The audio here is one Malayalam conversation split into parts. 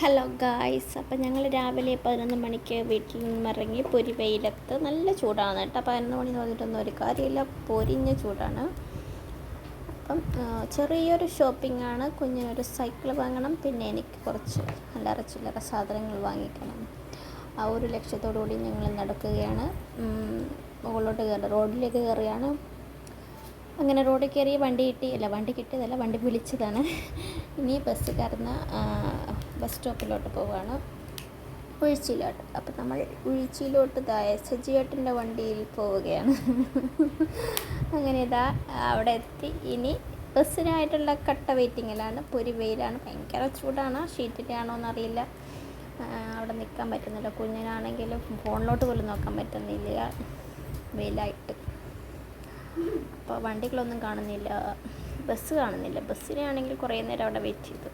ഹലോ ഗായ്സ് അപ്പം ഞങ്ങൾ രാവിലെ പതിനൊന്ന് മണിക്ക് വീട്ടിൽ നിന്നും ഇറങ്ങി പൊരി വെയിലത്ത് നല്ല ചൂടാണ് കേട്ടോ. പതിനൊന്ന് മണി തോന്നിയിട്ടൊന്നും ഒരു കാര്യമില്ല. പൊരിഞ്ഞ ചൂടാണ്. അപ്പം ചെറിയൊരു ഷോപ്പിംഗ് ആണ്. കുഞ്ഞിനൊരു സൈക്കിൾ വാങ്ങണം. പിന്നെ എനിക്ക് കുറച്ച് അല്ലറ ചില്ലറ സാധനങ്ങൾ വാങ്ങിക്കണം. ആ ഒരു ലക്ഷ്യത്തോടു കൂടി ഞങ്ങൾ നടക്കുകയാണ്. മുകളിലോട്ട് കയറി റോഡിലേക്ക് കയറിയാണ് അങ്ങനെ റോഡിൽ കയറി വണ്ടി കിട്ടി. അല്ല വണ്ടി കിട്ടിയതല്ല വണ്ടി വിളിച്ചതാണ്. ഇനി ബസ് കയറുന്ന ബസ് സ്റ്റോപ്പിലോട്ട് പോവുകയാണ് ഉഴിച്ചിയിലോട്ട് അപ്പം നമ്മൾ ഉഴിച്ചിയിലോട്ട് ഇതാ എസ് ജിയേട്ടന്റെ വണ്ടിയിൽ പോവുകയാണ്. അങ്ങനെ ഇതാ അവിടെ എത്തി. ഇനി ബസ്സിനായിട്ടുള്ള കട്ട വെയിറ്റിങ്ങിലാണ്. പൊരി വെയിലാണ്. ഭയങ്കര ചൂടാണ്. ഷീറ്റിന്റെ ആണോ എന്നറിയില്ല അവിടെ നിൽക്കാൻ പറ്റുന്നില്ല. കുഞ്ഞിനാണെങ്കിലും ഫോണിലോട്ട് പോലും നോക്കാൻ പറ്റുന്നില്ല. വെയിലായിട്ട്. അപ്പോൾ വണ്ടികളൊന്നും കാണുന്നില്ല. ബസ് കാണുന്നില്ല. ബസ്സിനാണെങ്കിൽ കുറേ നേരം അവിടെ വെയിറ്റ് ചെയ്തു.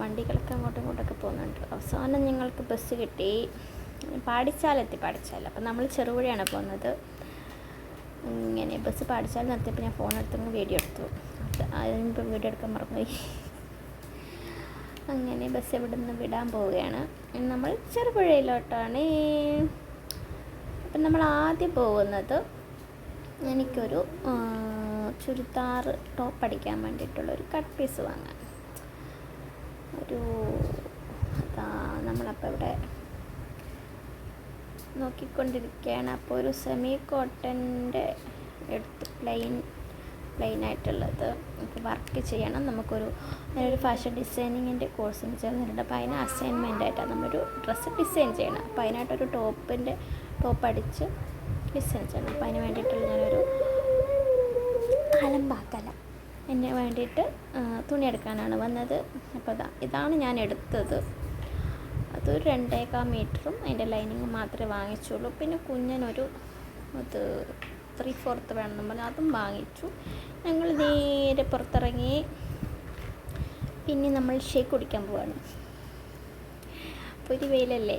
വണ്ടികളൊക്കെ അങ്ങോട്ടും ഇങ്ങോട്ടൊക്കെ പോകുന്നുണ്ട്. അവസാനം ഞങ്ങൾക്ക് ബസ് കിട്ടി. പാടിച്ചാലെത്തി പാടിച്ചാൽ. അപ്പോൾ നമ്മൾ ചെറുപുഴയാണ് പോകുന്നത്. ഇങ്ങനെ ബസ് പാടിച്ചാൽ നിർത്തിയപ്പോൾ ഞാൻ ഫോൺ എടുത്തങ്ങ് വീഡിയോ എടുത്തു. അതിന് അതിനിപ്പോൾ വീഡിയോ എടുക്കാൻ മറന്നുപോയി. അങ്ങനെ ബസ് ഇവിടെ നിന്ന് വിടാൻ പോവുകയാണ്. നമ്മൾ ചെറുപുഴയിലോട്ടാണ്. അപ്പം നമ്മൾ ആദ്യം പോകുന്നത് എനിക്കൊരു ചുരിദാർ ടോപ്പ് അടിക്കാൻ വേണ്ടിയിട്ടുള്ള ഒരു കട്ട് പീസ് വാങ്ങാൻ. ഒരു അതാ നമ്മളപ്പോൾ ഇവിടെ നോക്കിക്കൊണ്ടിരിക്കുകയാണ് അപ്പോൾ ഒരു സെമി കോട്ടന്റെ എടുത്ത് പ്ലെയിൻ പ്ലെയിൻ ആയിട്ടുള്ളത് നമുക്ക് വർക്ക് ചെയ്യണം. നമുക്കൊരു ഒരു ഫാഷൻ ഡിസൈനിങ്ങിന്റെ കോഴ്സിന് ചേർന്നിട്ടുണ്ട്. അപ്പോൾ അതിന് അസൈൻമെന്റ് ആയിട്ടാണ് നമ്മളൊരു ഡ്രസ്സ് ഡിസൈൻ ചെയ്യണം. അപ്പോൾ അതിനായിട്ടൊരു ടോപ്പിന്റെ ടോപ്പ് അടിച്ച് ചെയ്യണം അപ്പോൾ അതിന് വേണ്ടിയിട്ടുള്ള ഞാനൊരു അലമ്പാക്കല എന്നെ വേണ്ടിയിട്ട് തുണി എടുക്കാനാണ് വന്നത്. അപ്പോൾ ഇതാ ഇതാണ് ഞാൻ എടുത്തത്. അതൊരു രണ്ടേകാൽ മീറ്ററും അതിന്റെ ലൈനിങ് മാത്രമേ വാങ്ങിച്ചുള്ളൂ. പിന്നെ കുഞ്ഞനൊരു അത് ത്രീ ഫോർത്ത് വേണമെന്ന് പറഞ്ഞു. അതും വാങ്ങിച്ചു. ഞങ്ങൾ നേരെ പുറത്തിറങ്ങി. പിന്നെ നമ്മൾ ഷേക്ക് കുടിക്കാൻ പോവാണ്. അപ്പോൾ ഒരു വെയിലല്ലേ?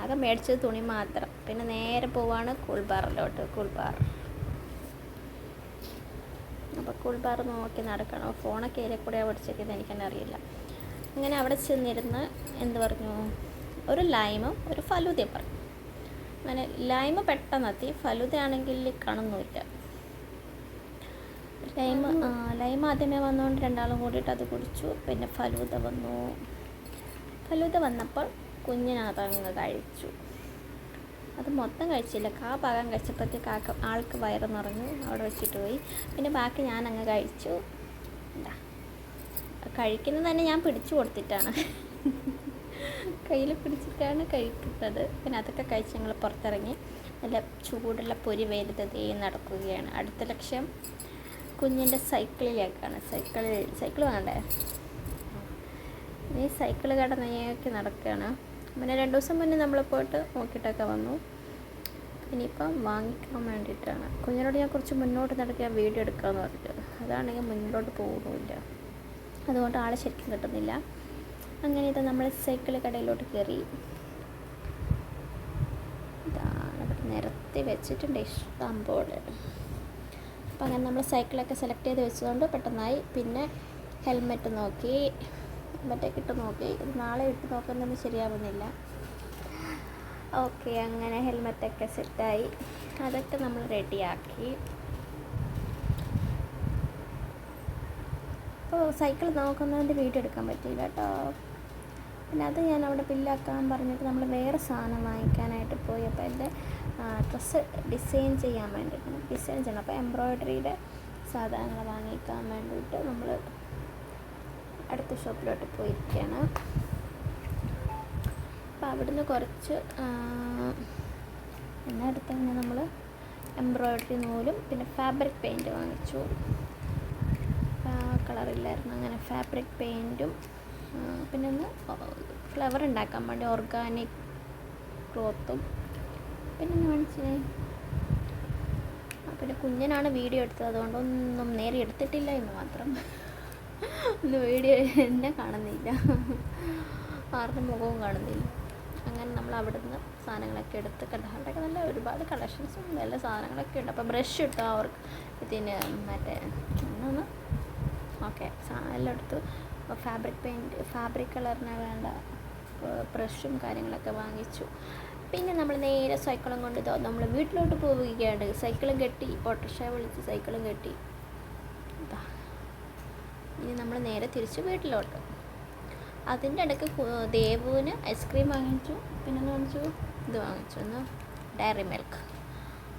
ആകെ മേടിച്ചത് തുണി മാത്രം. പിന്നെ നേരെ പോവാണ് കൂൾബാറിലോട്ട്. കൂൾബാർ. അപ്പോൾ കൂൾബാർ നോക്കി നടക്കണം. ഫോണൊക്കെ ഇതിലെ കൂടെ പഠിച്ചിരിക്കുന്നത് എനിക്കെന്നെ അറിയില്ല. അങ്ങനെ അവിടെ ചെന്നിരുന്ന് എന്ത് പറഞ്ഞു? ഒരു ലൈമും ഒരു ഫലൂതയും പറഞ്ഞു. അങ്ങനെ ലൈമ് പെട്ടെന്നെത്തി. ഫലൂതയാണെങ്കിൽ കാണുന്നില്ല ലൈം ലൈമ ലൈം ആദ്യമേ വന്നുകൊണ്ട് രണ്ടാളും കൂടിയിട്ട് അത് കുടിച്ചു. പിന്നെ ഫലൂത വന്നു. ഫലൂത വന്നപ്പോൾ കുഞ്ഞിനതങ്ങ് കഴിച്ചു. അത് മൊത്തം കഴിച്ചില്ല. കാ ഭാഗം കഴിച്ചപ്പോഴത്തേക്ക് ആൾക്ക് ആൾക്ക് വയറ് നിറഞ്ഞു അവിടെ വെച്ചിട്ട് പോയി. പിന്നെ ബാക്കി ഞാൻ അങ്ങ് കഴിച്ചു. എന്താ? കഴിക്കുന്നത് തന്നെ ഞാൻ പിടിച്ചു കൊടുത്തിട്ടാണ്. കയ്യിൽ പിടിച്ചിട്ടാണ് കഴിക്കുന്നത്. പിന്നെ അതൊക്കെ കഴിച്ച് ഞങ്ങൾ പുറത്തിറങ്ങി. നല്ല ചൂടുള്ള പൊരി വെയിലത്ത് നടക്കുകയാണ്. അടുത്ത ലക്ഷ്യം കുഞ്ഞിന്റെ സൈക്കിളിലേക്കാണ്. സൈക്കിൾ സൈക്കിൾ വേണ്ടേ? ഈ സൈക്കിൾ കടന്നേക്ക് നടക്കുകയാണ്. പിന്നെ രണ്ട് ദിവസം മുന്നേ നമ്മൾ പോയിട്ട് നോക്കിയിട്ടൊക്കെ വന്നു. ഇനിയിപ്പം വാങ്ങിക്കാൻ വേണ്ടിയിട്ടാണ്. കുഞ്ഞിനോട് ഞാൻ കുറച്ച് മുന്നോട്ട് നടക്കുക വീഡിയോ എടുക്കാമെന്ന് പറഞ്ഞിട്ട്. അതാണെങ്കിൽ മുന്നോട്ട് പോകുന്നില്ല. അതുകൊണ്ട് ആളെ ശരിക്കും കിട്ടുന്നില്ല. അങ്ങനെ ഇത് നമ്മൾ സൈക്കിൾ കടയിലോട്ട് കയറി. ഇതാണ് ഇവിടെ നിരത്തി വെച്ചിട്ടുണ്ട് ഇഷ്ടം പോലെ അപ്പോൾ അങ്ങനെ നമ്മൾ സൈക്കിളൊക്കെ സെലക്ട് ചെയ്ത് വെച്ചതുകൊണ്ട് പെട്ടെന്നായി. പിന്നെ ഹെൽമെറ്റ് നോക്കി. ഹെൽമെറ്റൊക്കെ ഇട്ട് നോക്കി. ഇത് നാളെ ഇട്ട് നോക്കുന്നൊന്നും ശരിയാവുന്നില്ല. ഓക്കെ അങ്ങനെ ഹെൽമെറ്റൊക്കെ സെറ്റായി. അതൊക്കെ നമ്മൾ റെഡിയാക്കി. ഓ സൈക്കിൾ നോക്കുന്നതിന്റെ വീഡിയോ എടുക്കാൻ പറ്റിയില്ല കേട്ടോ. പിന്നെ അത് ഞാൻ അവിടെ ബില്ലാക്കാൻ പറഞ്ഞിട്ട് നമ്മൾ വേറെ സാധനം വാങ്ങിക്കാനായിട്ട് പോയി. അപ്പോൾ എന്റെ ഡ്രസ്സ് ഡിസൈൻ ചെയ്യാൻ വേണ്ടിയിട്ട് ഡിസൈൻ ചെയ്യണം. അപ്പോൾ എംബ്രോയ്ഡറിയുടെ സാധനങ്ങൾ വാങ്ങിക്കാൻ വേണ്ടിയിട്ട് നമ്മൾ അടുത്ത ഷോപ്പിലോട്ട് പോയിരിക്കുകയാണ്. അപ്പോൾ അവിടുന്ന് കുറച്ച് എന്നാൽ എന്നാ തന്നെ നമ്മൾ എംബ്രോയിഡറി നൂലും പിന്നെ ഫാബ്രിക് പെയിന്റ് വാങ്ങിച്ചു. കളറില്ലായിരുന്നു. അങ്ങനെ ഫാബ്രിക് പെയിന്റും പിന്നെ ഒന്ന് ഫ്ലവർ ഉണ്ടാക്കാൻ വേണ്ടി ഓർഗാനിക് ക്ലോത്തും പിന്നെ കാണിച്ചേ. പിന്നെ കുഞ്ഞനാണ് വീഡിയോ എടുത്തത്. അതുകൊണ്ട് ഒന്നും നേരെ എടുത്തിട്ടില്ല എന്ന് മാത്രം. ഒന്ന് വീഡിയോ എന്നെ കാണുന്നില്ല. ആരുടെ മുഖവും കാണുന്നില്ല. അങ്ങനെ നമ്മൾ അവിടെ നിന്ന് സാധനങ്ങളൊക്കെ എടുത്ത് കണ്ട അവിടെയൊക്കെ നല്ല ഒരുപാട് കളക്ഷൻസും നല്ല സാധനങ്ങളൊക്കെ ഉണ്ട്. അപ്പോൾ ബ്രഷ് ഇട്ടു അവർക്ക്. ഇതിന് മറ്റേ ഒന്ന് ഓക്കെ. എല്ലാം എടുത്തു. ഫാബ്രിക് പെയിന്റ് ഫാബ്രിക് കളറിന് വേണ്ട ബ്രഷും കാര്യങ്ങളൊക്കെ വാങ്ങിച്ചു. പിന്നെ നമ്മൾ നേരെ സൈക്കിളും കൊണ്ട് നമ്മൾ വീട്ടിലോട്ട് പോവുകയാണ്. സൈക്കിളും കെട്ടി. ഓട്ടോറിക്ഷ വിളിച്ച് സൈക്കിളും കെട്ടി. ഇനി നമ്മൾ നേരെ തിരിച്ച് വീട്ടിലോട്ട്. അതിന്റെ ഇടയ്ക്ക് ദേവുവിന് ഐസ്ക്രീം വാങ്ങിച്ചു. പിന്നെ വാങ്ങിച്ചു? ഇത് വാങ്ങിച്ചു. ഒന്ന് ഡയറി മിൽക്ക്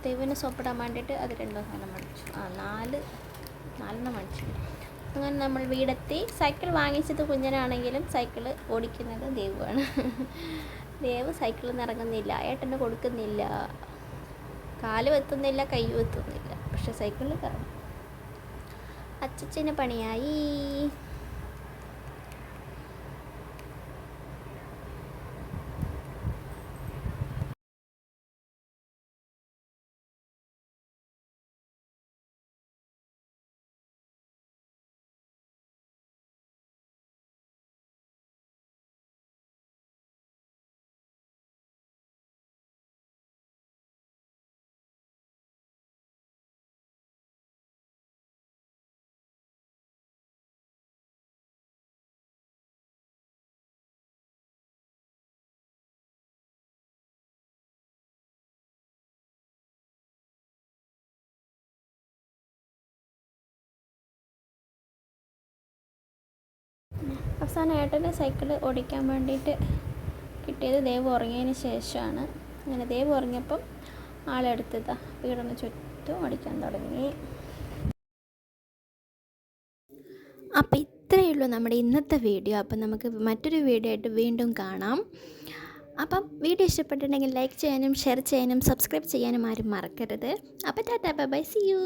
ദേവുവിന് സോപ്പിടാൻ വേണ്ടിയിട്ട് അത് രണ്ടോ സാധനം മേടിച്ചു. ആ നാല് നാലെണ്ണം മേടിച്ചു. അങ്ങനെ നമ്മൾ വീടെത്തി. സൈക്കിൾ വാങ്ങിച്ചത് കുഞ്ഞനാണെങ്കിലും സൈക്കിൾ ഓടിക്കുന്നത് ദേവുവാണ്. ദേവ് സൈക്കിളിൽ നിന്ന് ഇറങ്ങുന്നില്ല. ഏട്ടന് കൊടുക്കുന്നില്ല. കാലും എത്തുന്നില്ല കൈയും എത്തുന്നില്ല പക്ഷെ സൈക്കിളിൽ കയറണം. അച്ചച്ചന് പണിയായി. അവസാനം ഏട്ടന്റെ സൈക്കിൾ ഓടിക്കാൻ വേണ്ടിയിട്ട് കിട്ടിയത് ദേവ് ഉറങ്ങിയതിന് ശേഷമാണ്. അങ്ങനെ ദേവ് ഉറങ്ങിയപ്പം ആളെടുത്തതാ വീടൊന്ന് ചുറ്റും ഓടിക്കാൻ തുടങ്ങി. അപ്പോൾ ഇത്രയേ ഉള്ളൂ നമ്മുടെ ഇന്നത്തെ വീഡിയോ. അപ്പം നമുക്ക് മറ്റൊരു വീഡിയോ ആയിട്ട് വീണ്ടും കാണാം. അപ്പം വീഡിയോ ഇഷ്ടപ്പെട്ടിട്ടുണ്ടെങ്കിൽ ലൈക്ക് ചെയ്യാനും ഷെയർ ചെയ്യാനും സബ്സ്ക്രൈബ് ചെയ്യാനും ആരും മറക്കരുത്. അപ്പോൾ tata bye bye see you.